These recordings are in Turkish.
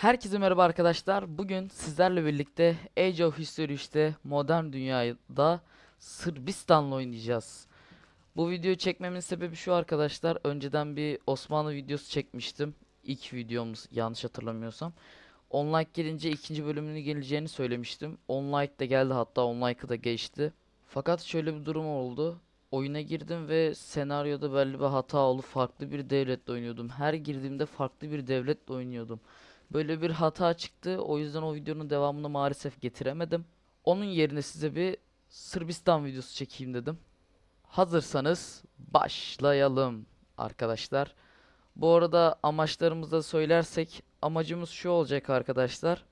Herkese merhaba arkadaşlar. Bugün sizlerle birlikte Age of History 3'te modern dünyada Sırbistan'la oynayacağız. Bu videoyu çekmemin sebebi şu arkadaşlar. Önceden bir Osmanlı videosu çekmiştim. İlk videomuz yanlış hatırlamıyorsam. 10 like gelince ikinci bölümünü geleceğini söylemiştim. 10 like de geldi hatta 10 like'ı da geçti. Fakat şöyle bir durum oldu. Oyuna girdim ve senaryoda belli bir hata oldu. Farklı bir devletle oynuyordum. Her girdiğimde farklı bir devletle oynuyordum. Böyle bir hata çıktı. O yüzden o videonun devamını maalesef getiremedim. Onun yerine size bir Sırbistan videosu çekeyim dedim. Hazırsanız başlayalım arkadaşlar. Bu arada amaçlarımızı söylersek amacımız şu olacak arkadaşlar.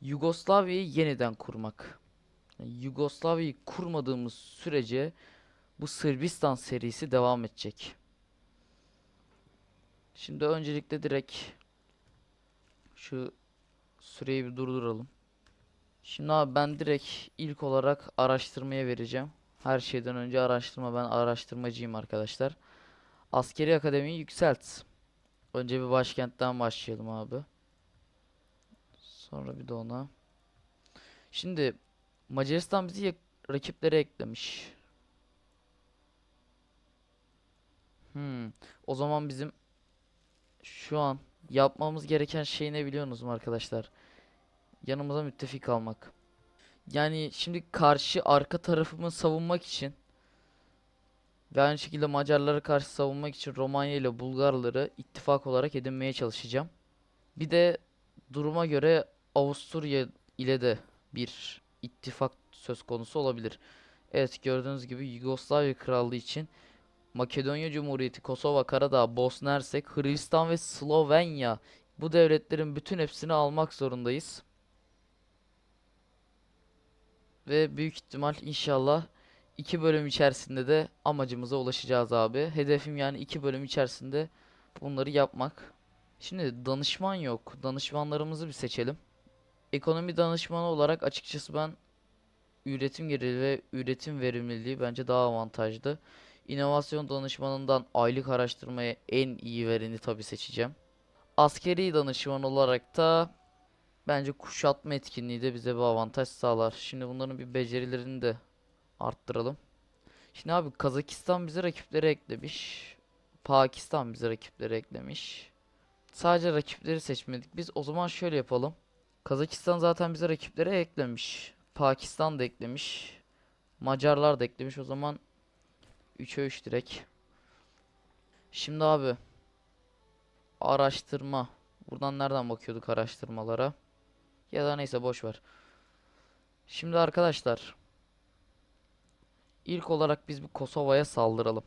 Yugoslavya'yı yeniden kurmak. Yani Yugoslavya'yı kurmadığımız sürece bu Sırbistan serisi devam edecek. Şimdi öncelikle direkt şu süreyi bir durduralım. Şimdi abi ben direkt ilk olarak araştırmaya vereceğim. Her şeyden önce araştırma. Ben araştırmacıyım arkadaşlar. Askeri akademiyi yükselt. Önce bir başkentten başlayalım abi. Sonra bir de ona. Şimdi Macaristan bizi rakiplere eklemiş. Hmm. O zaman bizim şu an yapmamız gereken şey ne biliyorsunuz mu arkadaşlar? Yanımıza müttefik almak. Yani şimdi karşı arka tarafımı savunmak için ve aynı şekilde Macarlara karşı savunmak için Romanya ile Bulgarları ittifak olarak edinmeye çalışacağım. Bir de duruma göre Avusturya ile de bir ittifak söz konusu olabilir. Evet gördüğünüz gibi Yugoslavya Krallığı için Makedonya Cumhuriyeti, Kosova, Karadağ, Bosna Hersek, Hırvatistan ve Slovenya bu devletlerin bütün hepsini almak zorundayız. Ve büyük ihtimal inşallah iki bölüm içerisinde de amacımıza ulaşacağız abi. Hedefim yani iki bölüm içerisinde bunları yapmak. Şimdi danışman yok. Danışmanlarımızı bir seçelim. Ekonomi danışmanı olarak açıkçası ben üretim gerili ve üretim verimliliği bence daha avantajlı. İnovasyon danışmanından aylık araştırmaya en iyi vereni tabii seçeceğim. Askeri danışman olarak da bence kuşatma etkinliği de bize bir avantaj sağlar. Şimdi bunların bir becerilerini de arttıralım. Şimdi abi Kazakistan bize rakipleri eklemiş. Pakistan bize rakipleri eklemiş. Sadece rakipleri seçmedik. Biz o zaman şöyle yapalım. Kazakistan zaten bize rakipleri eklemiş. Pakistan da eklemiş. Macarlar da eklemiş. O zaman 3'e 3 direkt. Şimdi abi araştırma. Buradan nereden bakıyorduk araştırmalara? Ya da neyse boş ver. Şimdi arkadaşlar ilk olarak biz bir Kosova'ya saldıralım.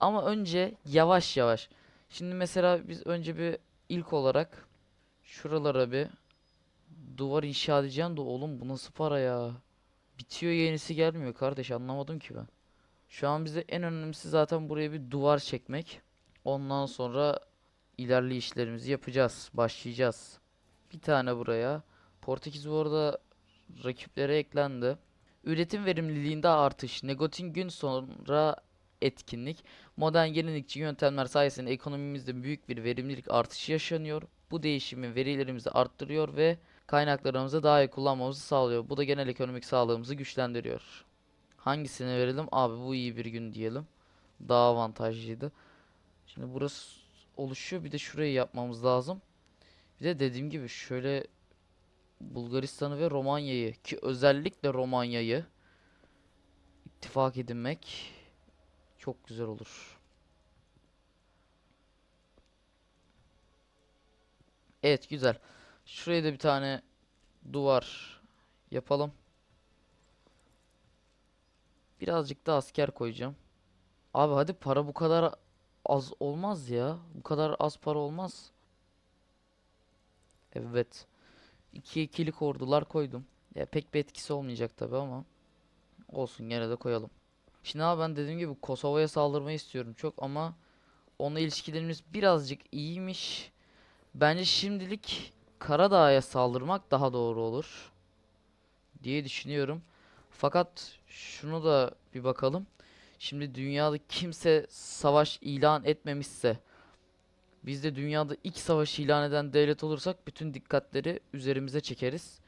Ama önce yavaş yavaş. Şimdi mesela biz önce bir ilk olarak şuralara bir duvar inşa edeceğim de oğlum bu nasıl para ya? Bitiyor yenisi gelmiyor kardeş anlamadım ki ben. Şu an bize en önemlisi zaten buraya bir duvar çekmek. Ondan sonra ilerleyişlerimizi yapacağız. Başlayacağız. Bir tane buraya. Portekiz bu arada rakiplere eklendi. Üretim verimliliğinde artış. Negotin gün sonra etkinlik. Modern yenilikçi yöntemler sayesinde ekonomimizde büyük bir verimlilik artışı yaşanıyor. Bu değişimi verilerimizi arttırıyor ve kaynaklarımızı daha iyi kullanmamızı sağlıyor. Bu da genel ekonomik sağlığımızı güçlendiriyor. Hangisini verelim? Abi bu iyi bir gün diyelim. Daha avantajlıydı. Şimdi burası oluşuyor. Bir de şurayı yapmamız lazım. Bir de dediğim gibi şöyle Bulgaristan'ı ve Romanya'yı ki özellikle Romanya'yı ittifak edinmek çok güzel olur. Evet güzel. Şuraya da bir tane duvar yapalım. Birazcık da asker koyacağım. Abi hadi para bu kadar az olmaz ya. Bu kadar az para olmaz. Evet. 2 ikilik ordular koydum. Ya pek bir etkisi olmayacak tabi ama olsun gene de koyalım. Şimdi abi ben dediğim gibi Kosova'ya saldırmayı istiyorum çok ama onunla ilişkilerimiz birazcık iyiymiş. Bence şimdilik Karadağ'a saldırmak daha doğru olur diye düşünüyorum. Fakat şunu da bir bakalım. Şimdi dünyada kimse savaş ilan etmemişse Biz de dünyada ilk savaşı ilan eden devlet olursak bütün dikkatleri üzerimize çekeriz.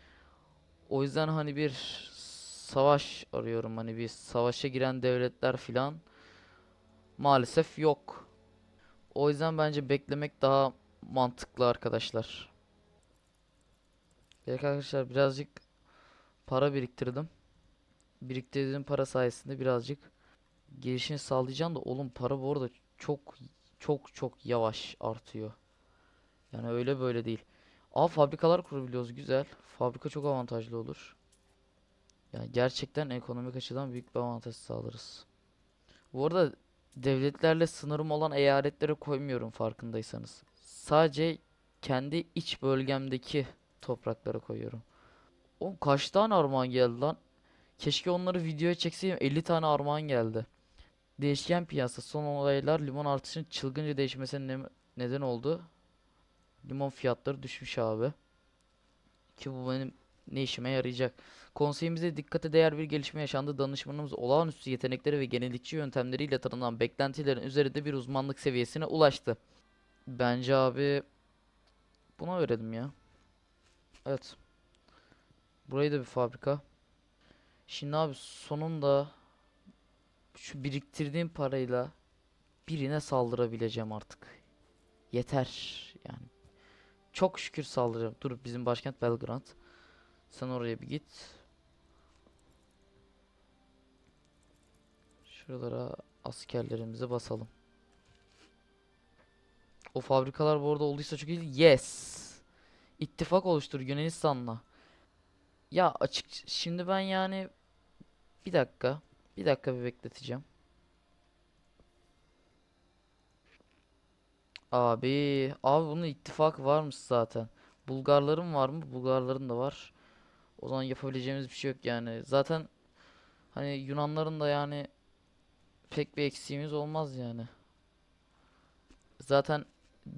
O yüzden hani bir savaş arıyorum. Hani bir savaşa giren devletler filan maalesef yok. O yüzden bence beklemek daha mantıklı arkadaşlar. Evet arkadaşlar birazcık para biriktirdim. Biriktirdiğim para sayesinde birazcık gelişini sağlayacağım da oğlum para bu arada çok çok çok yavaş artıyor. Yani öyle böyle değil. Aa fabrikalar kurabiliyoruz güzel. Fabrika çok avantajlı olur. Yani gerçekten ekonomik açıdan büyük bir avantaj sağlarız. Bu arada devletlerle sınırım olan eyaletlere koymuyorum farkındaysanız. Sadece kendi iç bölgemdeki topraklara koyuyorum. O kaç tane armağan geldi lan? Keşke onları videoya çekseydim. 50 tane armağan geldi. Değişken piyasa son olaylar limon artışının çılgınca değişmesine ne- neden oldu. Limon fiyatları düşmüş abi. Ki bu benim ne işime yarayacak. Konseyimizde dikkate değer bir gelişme yaşandı. Danışmanımız olağanüstü yetenekleri ve yenilikçi yöntemleriyle tanınan beklentilerin üzerinde bir uzmanlık seviyesine ulaştı. Bence abi buna verelim ya. Evet. Burayı da bir fabrika. Şimdi abi sonunda şu biriktirdiğim parayla birine saldırabileceğim artık. Yeter yani. Çok şükür saldıracağım. Dur bizim başkent Belgrad. Sen oraya bir git. Şuralara askerlerimizi basalım. O fabrikalar bu arada olduysa çok iyi. Yes. İttifak oluştur Yunanistan'la. Ya açık şimdi ben yani bir dakika. Bir dakika bir bekleteceğim. Abi, abi bunun ittifakı varmış zaten. Bulgarların var mı? Bulgarların da var. O zaman yapabileceğimiz bir şey yok yani. Zaten hani Yunanların da yani pek bir eksiğimiz olmaz yani. Zaten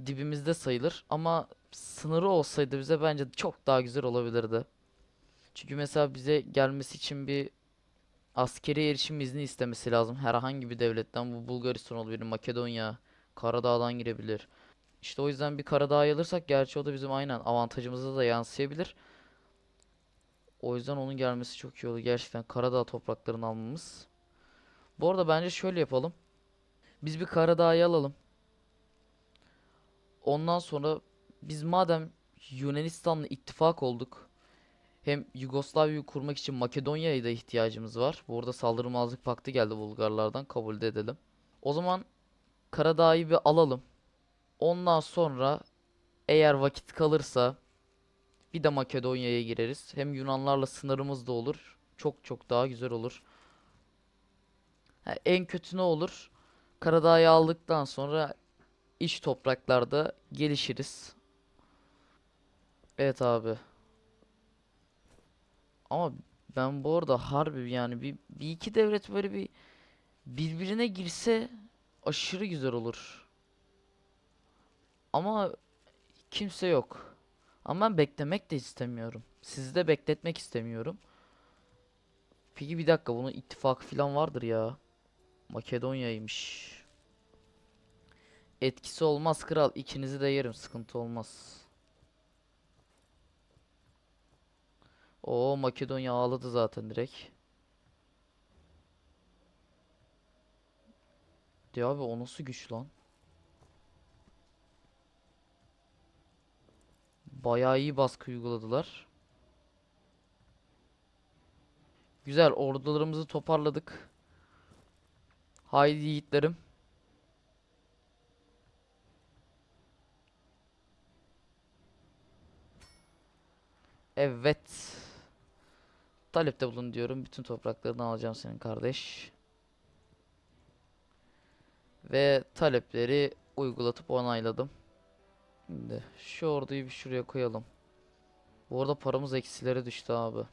dibimizde sayılır ama sınırı olsaydı bize bence çok daha güzel olabilirdi. Çünkü mesela bize gelmesi için bir askeri erişim izni istemesi lazım. Herhangi bir devletten bu Bulgaristan olabilir, Makedonya, Karadağ'dan girebilir. İşte o yüzden bir Karadağ'ı alırsak gerçi o da bizim aynen avantajımıza da yansıyabilir. O yüzden onun gelmesi çok iyi olur. Gerçekten Karadağ topraklarını almamız. Bu arada bence şöyle yapalım. Biz bir Karadağ'ı alalım. Ondan sonra biz madem Yunanistan'la ittifak olduk. Hem Yugoslavya'yı kurmak için Makedonya'ya da ihtiyacımız var. Bu arada saldırmazlık paktı geldi Bulgarlardan. Kabul de edelim. O zaman Karadağ'ı bir alalım. Ondan sonra eğer vakit kalırsa bir de Makedonya'ya gireriz. Hem Yunanlarla sınırımız da olur. Çok çok daha güzel olur. Ha, en kötü ne olur? Karadağ'ı aldıktan sonra iç topraklarda gelişiriz. Evet abi. Ama ben bu arada harbi yani bir, bir iki devlet böyle bir birbirine girse aşırı güzel olur. Ama kimse yok. Ama ben beklemek de istemiyorum. Sizi de bekletmek istemiyorum. Peki bir dakika bunun ittifakı falan vardır ya. Makedonya'ymış. Etkisi olmaz kral. İkinizi de yerim. Sıkıntı olmaz. O Makedonya ağladı zaten direkt. Diyor abi o nasıl güç lan? Bayağı iyi baskı uyguladılar. Güzel ordularımızı toparladık. Haydi yiğitlerim. Evet. Talepte bulun diyorum. Bütün topraklarını alacağım senin kardeş. Ve talepleri uygulatıp onayladım. Şimdi şu orduyu bir şuraya koyalım. Bu arada paramız eksilere düştü abi.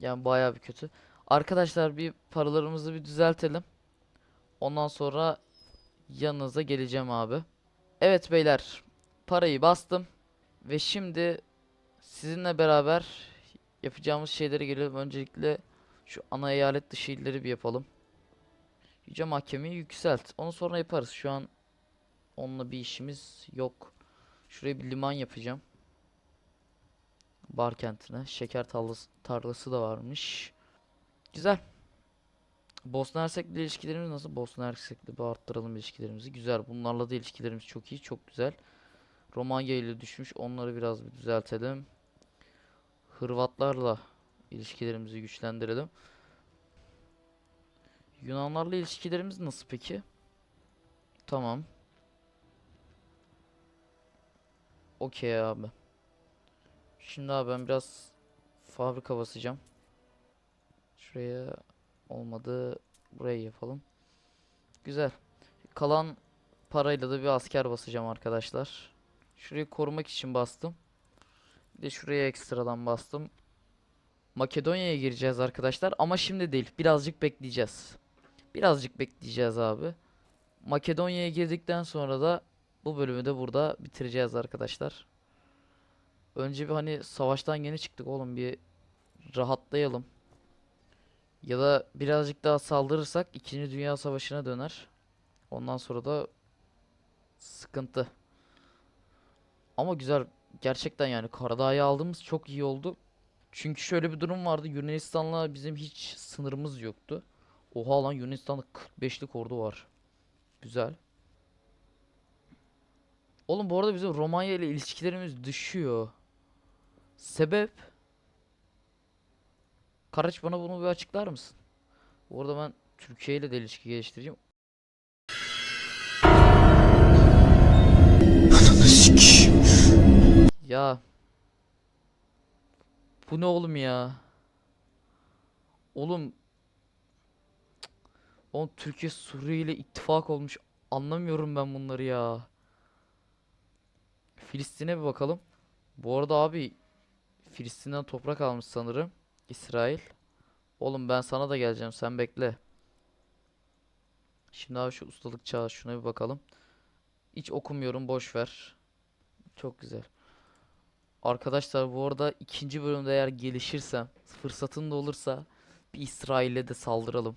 Yani bayağı bir kötü. Arkadaşlar bir paralarımızı bir düzeltelim. Ondan sonra yanınıza geleceğim abi. Evet beyler, parayı bastım ve şimdi sizinle beraber yapacağımız şeylere gelelim. Öncelikle şu ana eyalet dışı illeri bir yapalım. Yüce Mahkemeyi yükselt. Onu sonra yaparız. Şu an onunla bir işimiz yok. Şuraya bir liman yapacağım. Bar kentine. Şeker tarlası, tarlası da varmış. Güzel. Bosna Hersek'le ilişkilerimiz nasıl? Bosna Hersek'le bir arttıralım ilişkilerimizi. Güzel. Bunlarla da ilişkilerimiz çok iyi. Çok güzel. Romanya ile düşmüş. Onları biraz bir düzeltelim. Hırvatlarla ilişkilerimizi güçlendirelim. Yunanlarla ilişkilerimiz nasıl peki? Tamam. Okey abi. Şimdi abi ben biraz fabrika basacağım. Şuraya olmadı. Buraya yapalım. Güzel. Kalan parayla da bir asker basacağım arkadaşlar. Şurayı korumak için bastım. De şuraya ekstradan bastım. Makedonya'ya gireceğiz arkadaşlar ama şimdi değil. Birazcık bekleyeceğiz. Birazcık bekleyeceğiz abi. Makedonya'ya girdikten sonra da bu bölümü de burada bitireceğiz arkadaşlar. Önce bir hani savaştan yeni çıktık oğlum bir rahatlayalım. Ya da birazcık daha saldırırsak 2. Dünya Savaşı'na döner. Ondan sonra da sıkıntı. Ama güzel gerçekten yani Karadağ'ı aldığımız çok iyi oldu. Çünkü şöyle bir durum vardı. Yunanistan'la bizim hiç sınırımız yoktu. Oha lan Yunanistan'da 45'lik ordu var. Güzel. Oğlum bu arada bizim Romanya ile ilişkilerimiz düşüyor. Sebep? Karaç bana bunu bir açıklar mısın? Bu arada ben Türkiye ile de ilişki geliştireceğim. Ya. Bu ne oğlum ya? Oğlum. Cık. Türkiye Suriye ile ittifak olmuş. Anlamıyorum ben bunları ya. Filistin'e bir bakalım. Bu arada abi Filistin'den toprak almış sanırım. İsrail. Oğlum ben sana da geleceğim sen bekle. Şimdi abi şu ustalık çağı şuna bir bakalım. Hiç okumuyorum boş ver. Çok güzel. Arkadaşlar bu arada ikinci bölümde eğer gelişirsem fırsatın da olursa bir İsrail'e de saldıralım.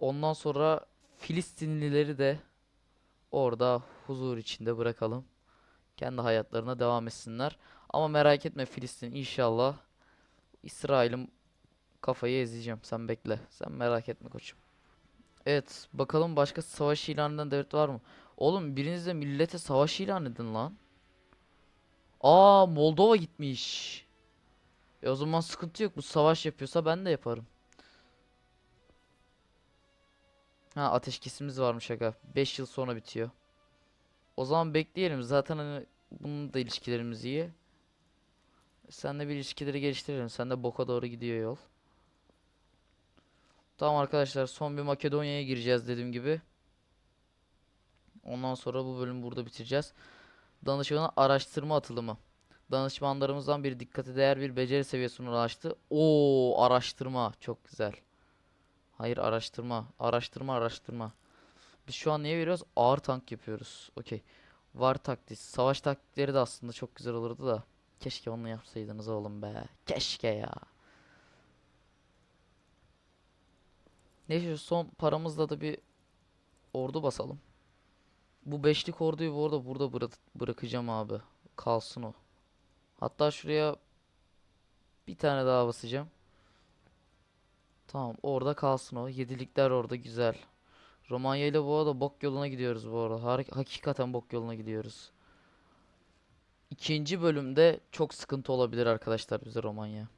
Ondan sonra Filistinlileri de orada huzur içinde bırakalım. Kendi hayatlarına devam etsinler. Ama merak etme Filistin inşallah İsrail'in kafayı ezeceğim. Sen bekle. Sen merak etme koçum. Evet bakalım başka savaş ilan eden devlet var mı? Oğlum biriniz de millete savaş ilan edin lan. Aa Moldova gitmiş. E o zaman sıkıntı yok. Bu savaş yapıyorsa ben de yaparım. Ha ateşkesimiz varmış aga. 5 yıl sonra bitiyor. O zaman bekleyelim. Zaten hani bunun da ilişkilerimiz iyi. Sen de bir ilişkileri geliştirelim. Sen de boka doğru gidiyor yol. Tamam arkadaşlar son bir Makedonya'ya gireceğiz dediğim gibi. Ondan sonra bu bölümü burada bitireceğiz. Danışmanı araştırma atılımı. Danışmanlarımızdan bir dikkate değer bir beceri seviyesine ulaştı. Oo araştırma çok güzel. Hayır araştırma. Araştırma araştırma. Biz şu an neye veriyoruz? Ağır tank yapıyoruz. Okey. Var taktiği. Savaş taktikleri de aslında çok güzel olurdu da. Keşke onu yapsaydınız oğlum be. Keşke ya. Neyse son paramızla da bir ordu basalım. Bu beşlik orduyu bu arada burada bıra- bırakacağım abi. Kalsın o. Hatta şuraya bir tane daha basacağım. Tamam orada kalsın o. Yedilikler orada güzel. Romanya ile bu arada bok yoluna gidiyoruz bu arada. Har- hakikaten bok yoluna gidiyoruz. İkinci bölümde çok sıkıntı olabilir arkadaşlar bize Romanya.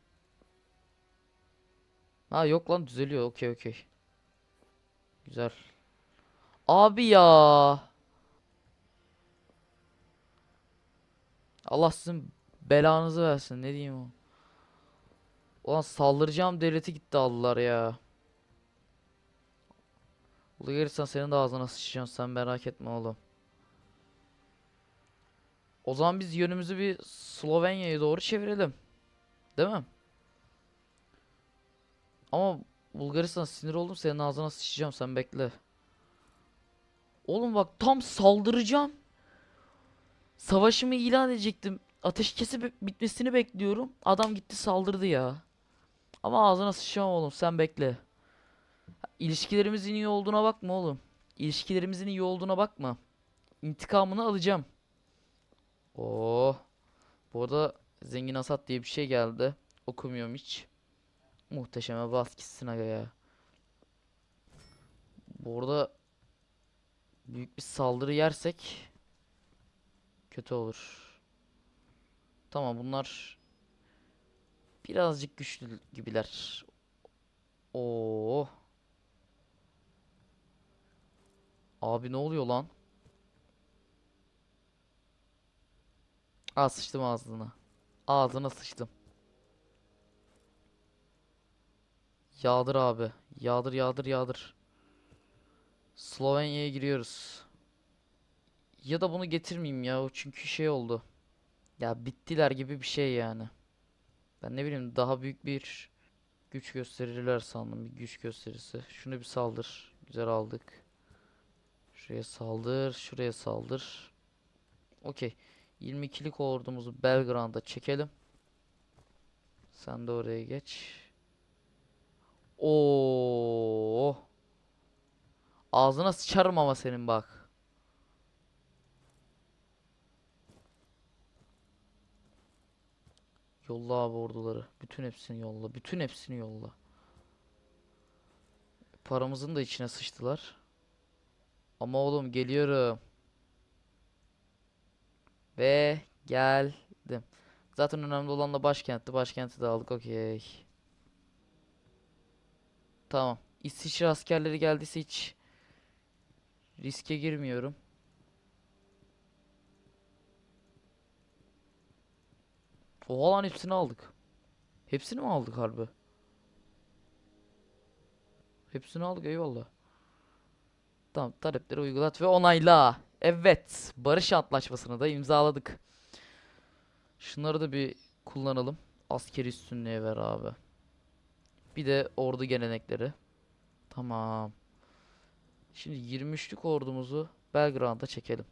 Ha yok lan düzeliyor. Okey okey. Güzel. Abi ya. Allah sizin belanızı versin. Ne diyeyim o. Ulan saldıracağım devleti gitti aldılar ya. Ulu gelirsen senin de ağzına sıçacağım sen merak etme oğlum. O zaman biz yönümüzü bir Slovenya'ya doğru çevirelim. Değil mi? Ama Bulgaristan sinir oldum senin ağzına sıçacağım sen bekle. Oğlum bak tam saldıracağım. Savaşımı ilan edecektim. Ateşkesi bi- bitmesini bekliyorum. Adam gitti saldırdı ya. Ama ağzına sıçacağım oğlum sen bekle. İlişkilerimizin iyi olduğuna bakma oğlum. İlişkilerimizin iyi olduğuna bakma. intikamını alacağım. Oo. Bu arada Zengin Asat diye bir şey geldi. Okumuyorum hiç. Muhteşeme bas gitsin aga ya. Bu arada büyük bir saldırı yersek kötü olur. Tamam bunlar birazcık güçlü gibiler. Oo. Abi ne oluyor lan? Aa sıçtım ağzına. Ağzına sıçtım. Yağdır abi. Yağdır yağdır yağdır. Slovenya'ya giriyoruz. Ya da bunu getirmeyeyim ya. Çünkü şey oldu. Ya bittiler gibi bir şey yani. Ben ne bileyim daha büyük bir güç gösterirler sandım. Bir güç gösterisi. Şunu bir saldır. Güzel aldık. Şuraya saldır. Şuraya saldır. Okey. 22'lik ordumuzu Belgrad'a çekelim. Sen de oraya geç. Oo. Ağzına sıçarım ama senin bak. Yolla abi orduları. Bütün hepsini yolla. Bütün hepsini yolla. Paramızın da içine sıçtılar. Ama oğlum geliyorum. Ve geldim. Zaten önemli olan da başkentti. Başkenti de aldık. Okey. Tamam. İsviçre askerleri geldiyse hiç riske girmiyorum. Oha lan hepsini aldık. Hepsini mi aldık harbi? Hepsini aldık eyvallah. Tamam talepleri uygulat ve onayla. Evet. Barış Antlaşması'nı da imzaladık. Şunları da bir kullanalım. Askeri üstünlüğe ver abi. Bir de ordu gelenekleri. Tamam. Şimdi 23'lük ordumuzu Belgrad'a çekelim.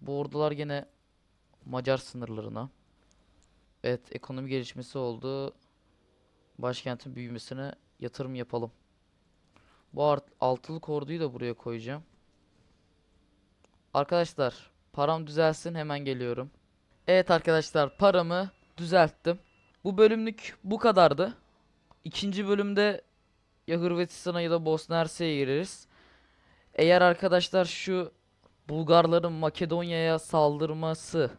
Bu ordular gene Macar sınırlarına. Evet, ekonomi gelişmesi oldu. Başkentin büyümesine yatırım yapalım. Bu art- altılık orduyu da buraya koyacağım. Arkadaşlar, param düzelsin hemen geliyorum. Evet arkadaşlar, paramı düzelttim. Bu bölümlük bu kadardı. İkinci bölümde ya Hırvatistan'a ya da Bosna Hersek'e gireriz. Eğer arkadaşlar şu Bulgarların Makedonya'ya saldırması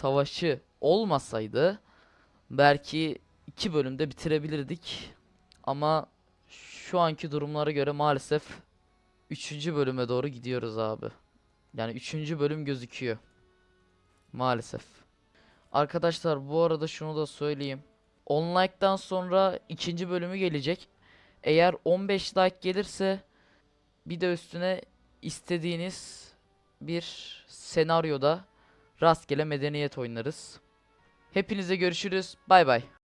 savaşı olmasaydı belki iki bölümde bitirebilirdik. Ama şu anki durumlara göre maalesef üçüncü bölüme doğru gidiyoruz abi. Yani üçüncü bölüm gözüküyor. Maalesef. Arkadaşlar bu arada şunu da söyleyeyim. 10 like'dan sonra ikinci bölümü gelecek. Eğer 15 like gelirse bir de üstüne istediğiniz bir senaryoda rastgele medeniyet oynarız. Hepinize görüşürüz. Bay bay.